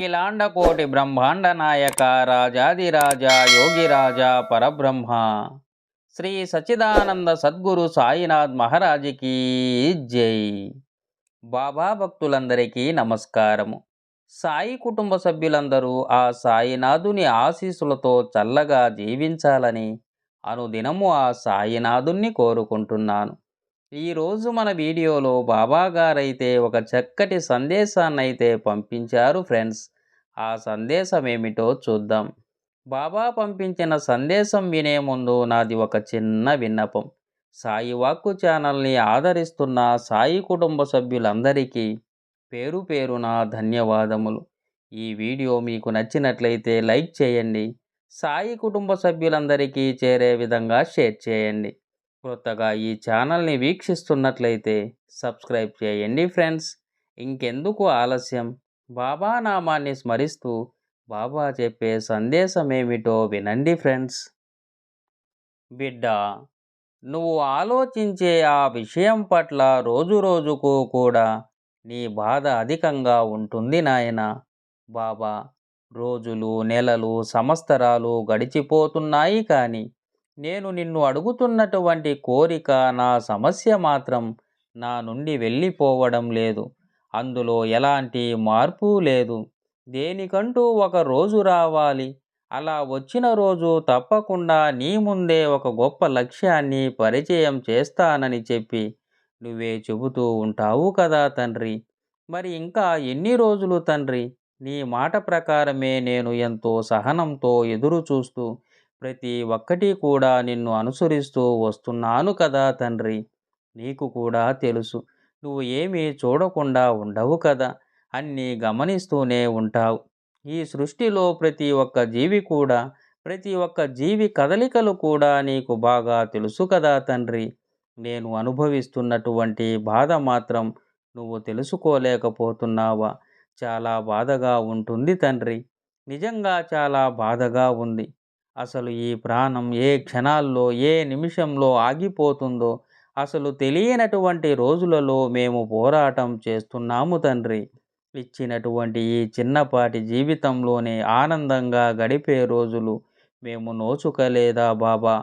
అఖిలాండ కోటి బ్రహ్మాండ నాయక రాజాదిరాజ యోగిరాజ పరబ్రహ్మ. శ్రీ సచిదానంద సద్గురు సాయినాథ్ మహారాజుకి జై. బాబా భక్తులందరికీ నమస్కారము. సాయి కుటుంబ సభ్యులందరూ ఆ సాయినాథుని ఆశీస్సులతో చల్లగా జీవించాలని అనుదినము ఆ సాయినాథుణ్ణి కోరుకుంటున్నాను. ఈరోజు మన వీడియోలో బాబా గారైతే ఒక చక్కటి సందేశాన్ని అయితే పంపించారు ఫ్రెండ్స్. ఆ సందేశం ఏమిటో చూద్దాం. బాబా పంపించిన సందేశం వినే ముందు నాది ఒక చిన్న విన్నపం. సాయి వాక్కు ఛానల్ని ఆదరిస్తున్న సాయి కుటుంబ సభ్యులందరికీ పేరు పేరున ధన్యవాదములు. ఈ వీడియో మీకు నచ్చినట్లయితే లైక్ చేయండి. సాయి కుటుంబ సభ్యులందరికీ చేరే విధంగా షేర్ చేయండి. కొత్తగా ఈ ఛానల్ని వీక్షిస్తున్నట్లయితే సబ్స్క్రైబ్ చేయండి ఫ్రెండ్స్. ఇంకెందుకు ఆలస్యం? బాబా నామాన్ని స్మరిస్తూ బాబా చెప్పే సందేశం ఏమిటో వినండి ఫ్రెండ్స్. బిడ్డ నువ్వు ఆలోచించే ఆ విషయం పట్ల రోజు రోజుకు కూడా నీ బాధ అధికంగా ఉంటుంది నాయన. బాబా రోజులు నెలలు సంవత్సరాలు గడిచిపోతున్నాయి కానీ నేను నిన్ను అడుగుతున్నటువంటి కోరిక నా సమస్య మాత్రం నా నుండి వెళ్ళిపోవడం లేదు. అందులో ఎలాంటి మార్పు లేదు. దేనికంటూ ఒక రోజు రావాలి. అలా వచ్చిన రోజు తప్పకుండా నీ ముందే ఒక గొప్ప లక్ష్యాన్ని పరిచయం చేస్తానని చెప్పి నువ్వే చెబుతూ ఉంటావు కదా తండ్రి. మరి ఇంకా ఎన్ని రోజులు తండ్రి? నీ మాట ప్రకారమే నేను ఎంతో సహనంతో ఎదురు చూస్తూ ప్రతి ఒక్కటి కూడా నిన్ను అనుసరిస్తూ వస్తున్నాను కదా తండ్రి. నీకు కూడా తెలుసు. నువ్వు ఏమీ చూడకుండా ఉండవు కదా. అన్నీ గమనిస్తూనే ఉంటావు. ఈ సృష్టిలో ప్రతి ఒక్క జీవి కూడా ప్రతి ఒక్క జీవి కదలికలు కూడా నీకు బాగా తెలుసు కదా తండ్రి. నేను అనుభవిస్తున్నటువంటి బాధ మాత్రం నువ్వు తెలుసుకోలేకపోతున్నావా? చాలా బాధగా ఉంటుంది తండ్రి. నిజంగా చాలా బాధగా ఉంది. అసలు ఈ ప్రాణం ఏ క్షణాల్లో ఏ నిమిషంలో ఆగిపోతుందో అసలు తెలియనటువంటి రోజులలో మేము పోరాటం చేస్తున్నాము తండ్రి. ఇచ్చినటువంటి ఈ చిన్నపాటి జీవితంలోనే ఆనందంగా గడిపే రోజులు మేము నోచుకలేదా బాబా?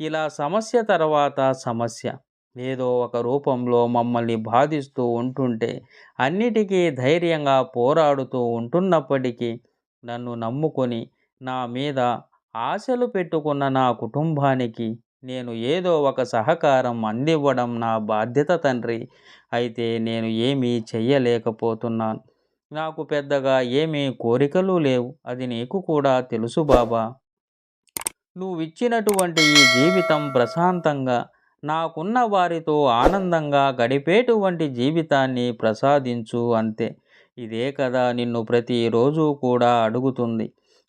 ఇలా సమస్య తర్వాత సమస్య. ఏదో ఒక రూపంలో మమ్మల్ని బాధిస్తూ ఉంటుంటే అన్నిటికీ ధైర్యంగా పోరాడుతూ ఉంటున్నప్పటికీ నన్ను నమ్ముకొని నా మీద ఆశలు పెట్టుకున్న నా కుటుంబానికి నేను ఏదో ఒక సహకారం అందివ్వడం నా బాధ్యత తండ్రి. అయితే నేను ఏమీ చెయ్యలేకపోతున్నాను. నాకు పెద్దగా ఏమీ కోరికలు లేవు. అది నీకు కూడా తెలుసు బాబా. నువ్విచ్చినటువంటి ఈ జీవితం ప్రశాంతంగా నాకున్న వారితో ఆనందంగా గడిపేటువంటి జీవితాన్ని ప్రసాదించు అంతే. ఇదే కదా నిన్ను ప్రతిరోజు కూడా అడుగుతుంది.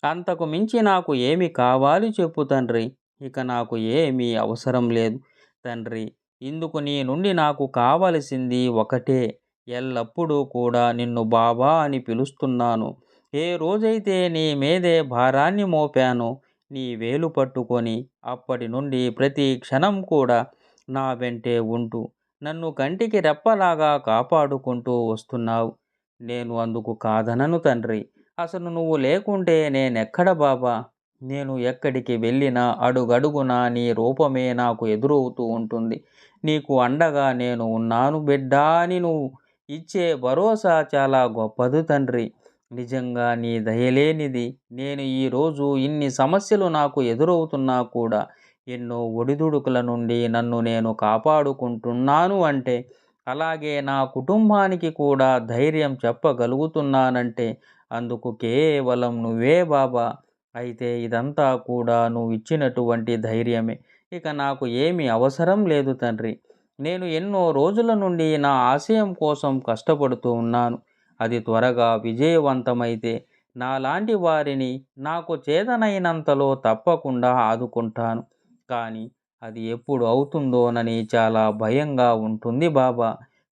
అంతకు మించి నాకు ఏమి కావాలి చెప్పు తండ్రి. ఇక నాకు ఏమీ అవసరం లేదు. తండ్రి ఇందుకు నీ నుండి నాకు కావలసింది ఒకటే. ఎల్లప్పుడూ కూడా నిన్ను బాబా అని పిలుస్తున్నాను. ఏ రోజైతే నీ మీదే భారాన్ని మోపానో నీ వేలు పట్టుకొని అప్పటి నుండి ప్రతి క్షణం కూడా నా వెంటే ఉంటూ నన్ను కంటికి రెప్పలాగా కాపాడుకుంటూ వస్తున్నావు. నేను అందుకు కాదనను తండ్రి. అసలు నువ్వు లేకుంటే నేనెక్కడ బాబా? నేను ఎక్కడికి వెళ్ళినా అడుగడుగునా నీ రూపమే నాకు ఎదురవుతూ ఉంటుంది. నీకు అండగా నేను ఉన్నాను బిడ్డా అని నువ్వు ఇచ్చే భరోసా చాలా గొప్పది తండ్రి. నిజంగా నీ దయలేనిది నేను ఈరోజు ఇన్ని సమస్యలు నాకు ఎదురవుతున్నా కూడా ఎన్నో ఒడిదుడుకుల నుండి నన్ను నేను కాపాడుకుంటున్నాను అంటే అలాగే నా కుటుంబానికి కూడా ధైర్యం చెప్పగలుగుతున్నానంటే అందుకు కేవలం నువ్వే బాబా. అయితే ఇదంతా కూడా నువ్వు ఇచ్చినటువంటి ధైర్యమే. ఇక నాకు ఏమి అవసరం లేదు తండ్రి. నేను ఎన్నో రోజుల నుండి నా ఆశయం కోసం కష్టపడుతూ ఉన్నాను. అది త్వరగా విజయవంతమైతే నాలాంటి వారిని నాకు చేతనైనంతలో తప్పకుండా ఆదుకుంటాను. కానీ అది ఎప్పుడు అవుతుందోనని చాలా భయంగా ఉంటుంది బాబా.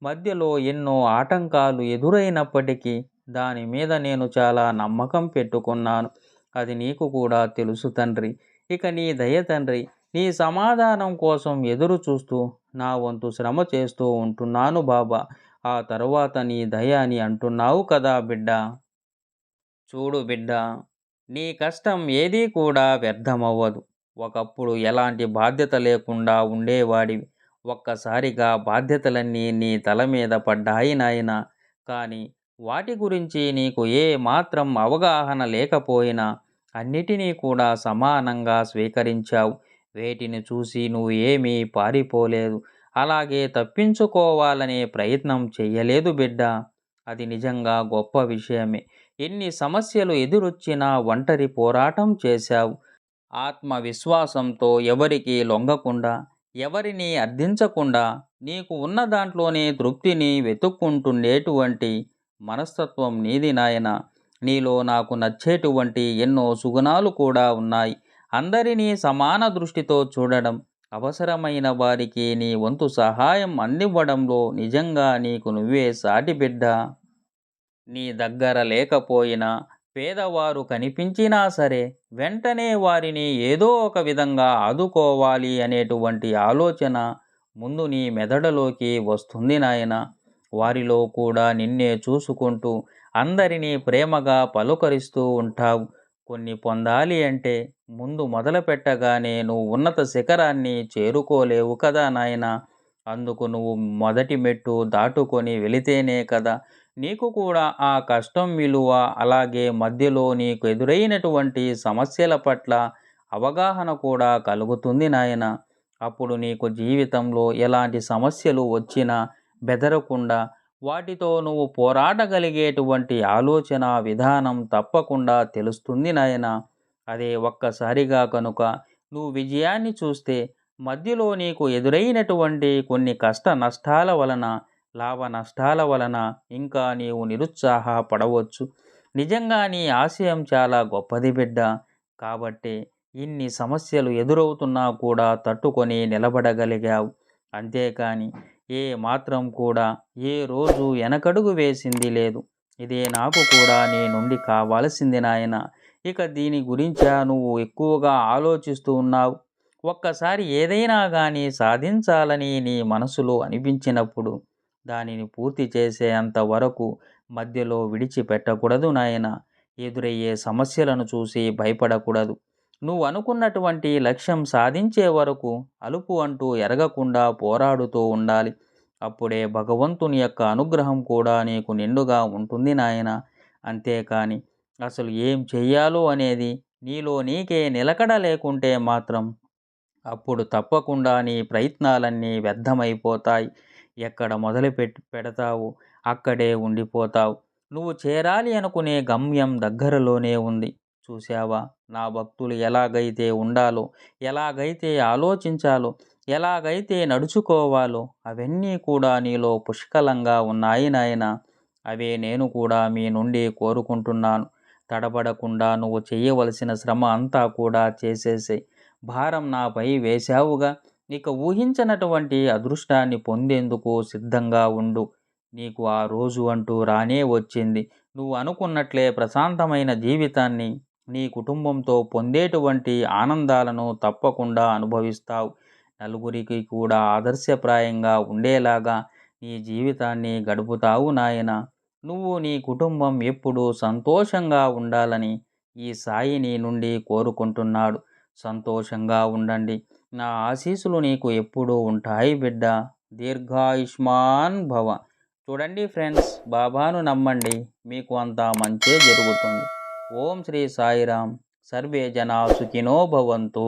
మధ్యలో ఎన్నో ఆటంకాలు ఎదురైనప్పటికీ దాని మీద నేను చాలా నమ్మకం పెట్టుకున్నాను. అది నీకు కూడా తెలుసు తండ్రి. ఇక నీ దయ తండ్రి నీ సమాధానం కోసం ఎదురు చూస్తూ నా వంతు శ్రమ చేస్తూ ఉంటున్నాను బాబా. ఆ తర్వాత నీ దయ అని అంటున్నావు కదా బిడ్డ. చూడు బిడ్డ నీ కష్టం ఏదీ కూడా వ్యర్థమవ్వదు. ఒకప్పుడు ఎలాంటి బాధ్యత లేకుండా ఉండేవాడివి ఒక్కసారిగా బాధ్యతలన్నీ నీ తల మీద పడ్డాయి నాయన. కానీ వాటి గురించి నీకు ఏ మాత్రం అవగాహన లేకపోయినా అన్నిటినీ కూడా సమానంగా స్వీకరించావు. వేటిని చూసి నువ్వు ఏమీ పారిపోలేదు. అలాగే తప్పించుకోవాలనే ప్రయత్నం చెయ్యలేదు బిడ్డ. అది నిజంగా గొప్ప విషయమే. ఎన్ని సమస్యలు ఎదురొచ్చినా ఒంటరి పోరాటం చేశావు. ఆత్మవిశ్వాసంతో ఎవరికి లొంగకుండా ఎవరిని అర్థించకుండా నీకు ఉన్న దాంట్లోనే తృప్తిని వెతుక్కుంటుండేటువంటి మనస్తత్వం నీది నాయన. నీలో నాకు నచ్చేటువంటి ఎన్నో సుగుణాలు కూడా ఉన్నాయి. అందరినీ సమాన దృష్టితో చూడడం అవసరమైన వారికి నీ వంతు సహాయం అందివ్వడంలో నిజంగా నీకు నువ్వే సాటి బిడ్డ. నీ దగ్గర లేకపోయినా పేదవారు కనిపించినా సరే వెంటనే వారిని ఏదో ఒక విధంగా ఆదుకోవాలి అనేటువంటి ఆలోచన ముందు నీ మెదడులోకి వస్తుంది నాయన. వారిలో కూడా నిన్నే చూసుకుంటూ అందరినీ ప్రేమగా పలుకరిస్తూ ఉంటావు. కొన్ని పొందాలి అంటే ముందు మొదలు పెట్టగానే నువ్వు ఉన్నత శిఖరాన్ని చేరుకోలేవు కదా నాయన. అందుకు నువ్వు మొదటి మెట్టు దాటుకొని వెళితేనే కదా నీకు కూడా ఆ కష్టం విలువ అలాగే మధ్యలో నీకు ఎదురైనటువంటి సమస్యల పట్ల అవగాహన కూడా కలుగుతుంది నాయన. అప్పుడు నీకు జీవితంలో ఎలాంటి సమస్యలు వచ్చినా బెదరకుండా వాటితో నువ్వు పోరాడగలిగేటువంటి ఆలోచన విధానం తప్పకుండా తెలుస్తుంది నాయన. అదే ఒక్కసారిగా కనుక నువ్వు విజయాన్ని చూస్తే మధ్యలో నీకు ఎదురైనటువంటి కొన్ని కష్ట నష్టాల వలన లాభ నష్టాల వలన ఇంకా నీవు నిరుత్సాహపడవచ్చు. నిజంగా నీ ఆశయం చాలా గొప్పది బిడ్డ. కాబట్టి ఇన్ని సమస్యలు ఎదురవుతున్నా కూడా తట్టుకొని నిలబడగలిగావు. అంతేకాని ఏ మాత్రం కూడా ఏ రోజు వెనకడుగు వేసింది లేదు. ఇదే నాకు కూడా నీ నుండి కావాల్సింది నాయన. ఇక దీని గురించా నువ్వు ఎక్కువగా ఆలోచిస్తూ ఉన్నావు? ఒక్కసారి ఏదైనా కానీ సాధించాలని నీ మనసులో అనిపించినప్పుడు దానిని పూర్తి చేసేంత వరకు మధ్యలో విడిచిపెట్టకూడదు నాయన. ఎదురయ్యే సమస్యలను చూసి భయపడకూడదు. నువ్వు అనుకున్నటువంటి లక్ష్యం సాధించే వరకు అలుపు అంటూ ఎరగకుండా పోరాడుతూ ఉండాలి. అప్పుడే భగవంతుని యొక్క అనుగ్రహం కూడా నీకు నిండుగా ఉంటుంది నాయన. అంతేకాని అసలు ఏం చెయ్యాలో అనేది నీలో నీకే నిలకడ లేకుంటే మాత్రం అప్పుడు తప్పకుండా నీ ప్రయత్నాలన్నీ వ్యర్థమైపోతాయి. ఎక్కడ మొదలు పెట్ పెడతావు? అక్కడే ఉండిపోతావు. నువ్వు చేరాలి అనుకునే గమ్యం దగ్గరలోనే ఉంది. చూశావా? నా భక్తులు ఎలాగైతే ఉండాలో ఎలాగైతే ఆలోచించాలో ఎలాగైతే నడుచుకోవాలో అవన్నీ కూడా నీలో పుష్కలంగా ఉన్నాయి నాయన. అవే నేను కూడా మీ నుండి కోరుకుంటున్నాను. తడబడకుండా నువ్వు చేయవలసిన శ్రమ అంతా కూడా చేసేసే భారం నాపై వేశావుగా. నీకు ఊహించినటువంటి అదృష్టాన్ని పొందేందుకు సిద్ధంగా ఉండు. నీకు ఆ రోజు అంటూ రానే వచ్చింది. నువ్వు అనుకున్నట్లే ప్రశాంతమైన జీవితాన్ని నీ కుటుంబంతో పొందేటువంటి ఆనందాలను తప్పకుండా అనుభవిస్తావు. నలుగురికి కూడా ఆదర్శప్రాయంగా ఉండేలాగా నీ జీవితాన్ని గడుపుతావు నాయన. నువ్వు నీ కుటుంబం ఎప్పుడూ సంతోషంగా ఉండాలని ఈ సాయి నీ నుండి కోరుకుంటున్నాడు. సంతోషంగా ఉండండి. నా ఆశీస్సులు నీకు ఎప్పుడూ ఉంటాయి బిడ్డ. దీర్ఘాయుష్మాన్ భవ. చూడండి ఫ్రెండ్స్ బాబాను నమ్మండి మీకు అంతా మంచే జరుగుతుంది. ఓం శ్రీ సాయిరామ్. సర్వే జనా సుఖినో భవంతు.